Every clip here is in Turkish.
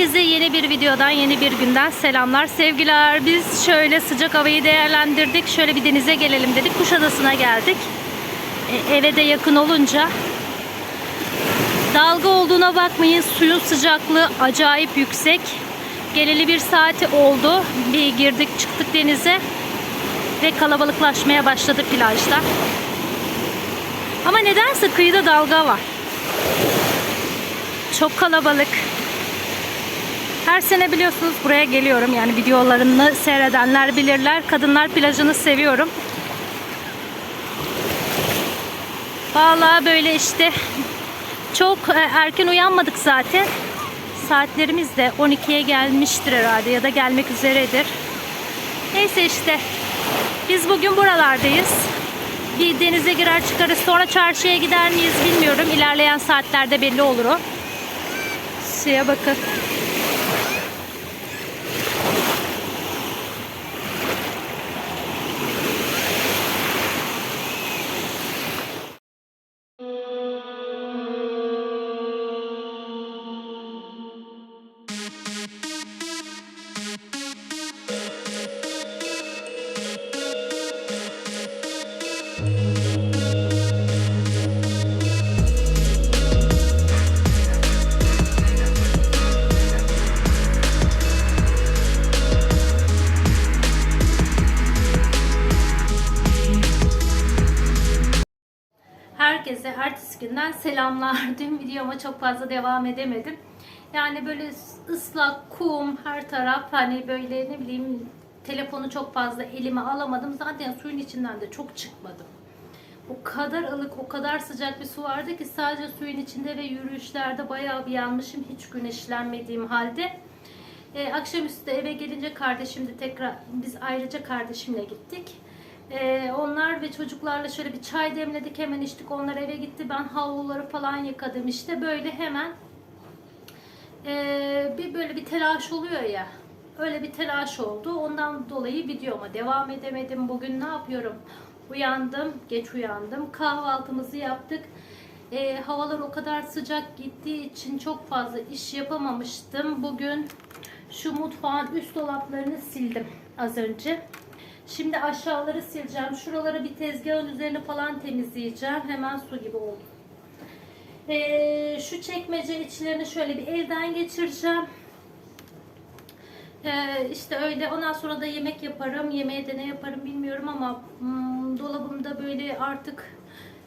Herkese yeni bir videodan, yeni bir günden selamlar, sevgiler. Biz şöyle sıcak havayı değerlendirdik. Şöyle bir denize gelelim dedik. Kuşadası'na geldik. E, eve de yakın olunca. Dalga olduğuna bakmayın. Suyun sıcaklığı acayip yüksek. Geleli bir saati oldu. Bir girdik çıktık denize. Ve kalabalıklaşmaya başladı plajda. Ama nedense kıyıda dalga var. Çok kalabalık. Her sene biliyorsunuz buraya geliyorum. Yani videolarını seyredenler bilirler. Kadınlar plajını seviyorum. Vallahi böyle işte çok e, erken uyanmadık zaten. Saatlerimiz de 12'ye gelmiştir herhalde ya da gelmek üzeredir. Neyse işte biz bugün buralardayız. Bir denize girer çıkarız sonra çarşıya gider miyiz bilmiyorum. İlerleyen saatlerde belli olur o. Şeye bakın. Herkese ertesi günden selamlar. Dün videoma çok fazla devam edemedim. Yani böyle ıslak, kum, her taraf hani böyle ne bileyim telefonu çok fazla elime alamadım. Zaten suyun içinden de çok çıkmadım. O kadar ılık, o kadar sıcak bir su vardı ki sadece suyun içinde ve yürüyüşlerde bayağı bir yanmışım hiç güneşlenmediğim halde. Ee, akşamüstü eve gelince kardeşim de tekrar biz ayrıca kardeşimle gittik. Ee, onlar ve çocuklarla şöyle bir çay demledik hemen içtik onlar eve gitti ben havluları falan yıkadım işte böyle hemen ee, bir böyle bir telaş oluyor ya öyle bir telaş oldu ondan dolayı videoma devam edemedim bugün ne yapıyorum uyandım geç uyandım kahvaltımızı yaptık Ee, havalar o kadar sıcak gittiği için çok fazla iş yapamamıştım bugün şu mutfağın üst dolaplarını sildim az önce Şimdi aşağıları sileceğim. Şuraları bir tezgahın üzerine falan temizleyeceğim. Hemen su gibi oldu. Ee, şu çekmece içlerini şöyle bir elden geçireceğim. Ee, işte öyle. Ondan sonra da yemek yaparım. Yemeğe de ne yaparım bilmiyorum ama hmm, dolabımda böyle artık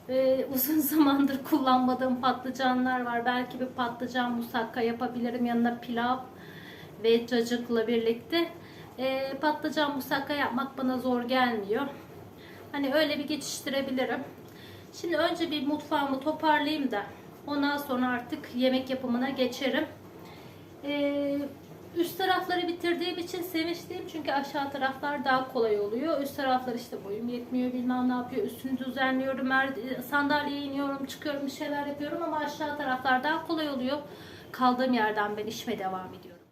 e, uzun zamandır kullanmadığım patlıcanlar var. Belki bir patlıcan musakka yapabilirim. Yanına pilav ve cacıkla birlikte e, patlıcan musakka yapmak bana zor gelmiyor. Hani öyle bir geçiştirebilirim. Şimdi önce bir mutfağımı toparlayayım da ondan sonra artık yemek yapımına geçerim. E, üst tarafları bitirdiğim için sevinçliyim çünkü aşağı taraflar daha kolay oluyor. Üst taraflar işte boyum yetmiyor bilmem ne yapıyor. Üstünü düzenliyorum, sandalyeye iniyorum, çıkıyorum bir şeyler yapıyorum ama aşağı taraflar daha kolay oluyor. Kaldığım yerden ben işime devam ediyorum.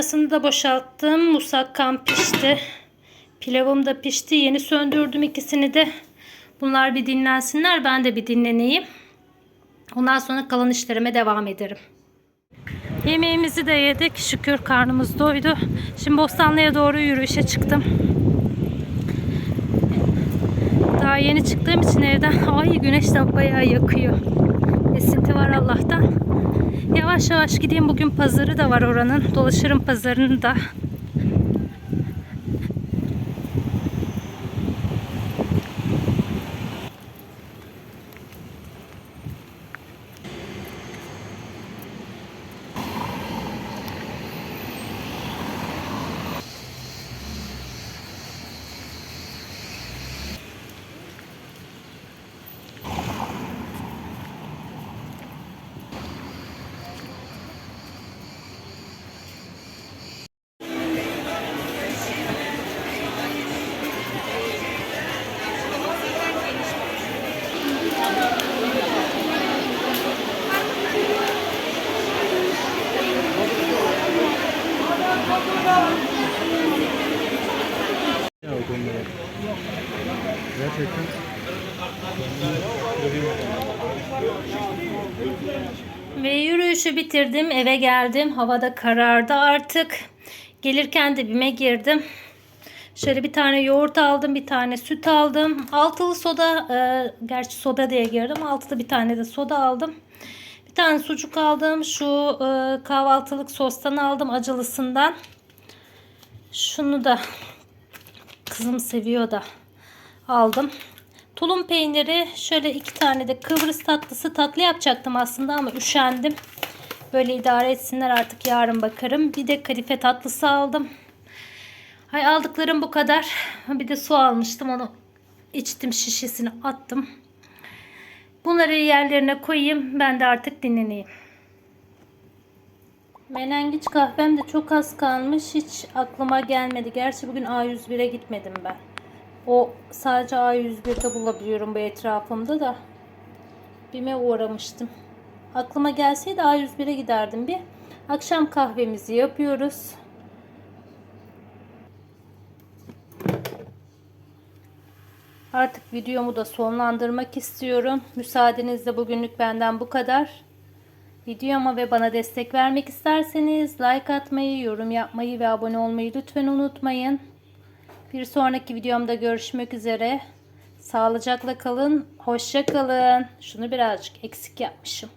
Makinesini de boşalttım. Musakkam pişti. Pilavım da pişti. Yeni söndürdüm ikisini de. Bunlar bir dinlensinler. Ben de bir dinleneyim. Ondan sonra kalan işlerime devam ederim. Yemeğimizi de yedik. Şükür karnımız doydu. Şimdi Bostanlı'ya doğru yürüyüşe çıktım. Daha yeni çıktığım için evden ay güneş de bayağı yakıyor. Esinti var Allah'tan. Yavaş yavaş gideyim. Bugün pazarı da var oranın. Dolaşırım pazarını da. Yürüyüşü bitirdim. Eve geldim. Havada karardı artık. Gelirken de bime girdim. Şöyle bir tane yoğurt aldım. Bir tane süt aldım. Altılı soda. E, gerçi soda diye girdim. Altılı bir tane de soda aldım. Bir tane sucuk aldım. Şu e, kahvaltılık sostan aldım. Acılısından. Şunu da kızım seviyor da aldım. Tulum peyniri şöyle iki tane de Kıbrıs tatlısı tatlı yapacaktım aslında ama üşendim. Böyle idare etsinler artık yarın bakarım. Bir de kadife tatlısı aldım. Hay aldıklarım bu kadar. Bir de su almıştım onu içtim şişesini attım. Bunları yerlerine koyayım. Ben de artık dinleneyim. Menengiç kahvem de çok az kalmış. Hiç aklıma gelmedi. Gerçi bugün A101'e gitmedim ben. O sadece A101'de bulabiliyorum bu etrafımda da. Bime uğramıştım. Aklıma gelseydi A101'e giderdim bir. Akşam kahvemizi yapıyoruz. Artık videomu da sonlandırmak istiyorum. Müsaadenizle bugünlük benden bu kadar. Videoma ve bana destek vermek isterseniz like atmayı, yorum yapmayı ve abone olmayı lütfen unutmayın. Bir sonraki videomda görüşmek üzere. Sağlıcakla kalın. Hoşça kalın. Şunu birazcık eksik yapmışım.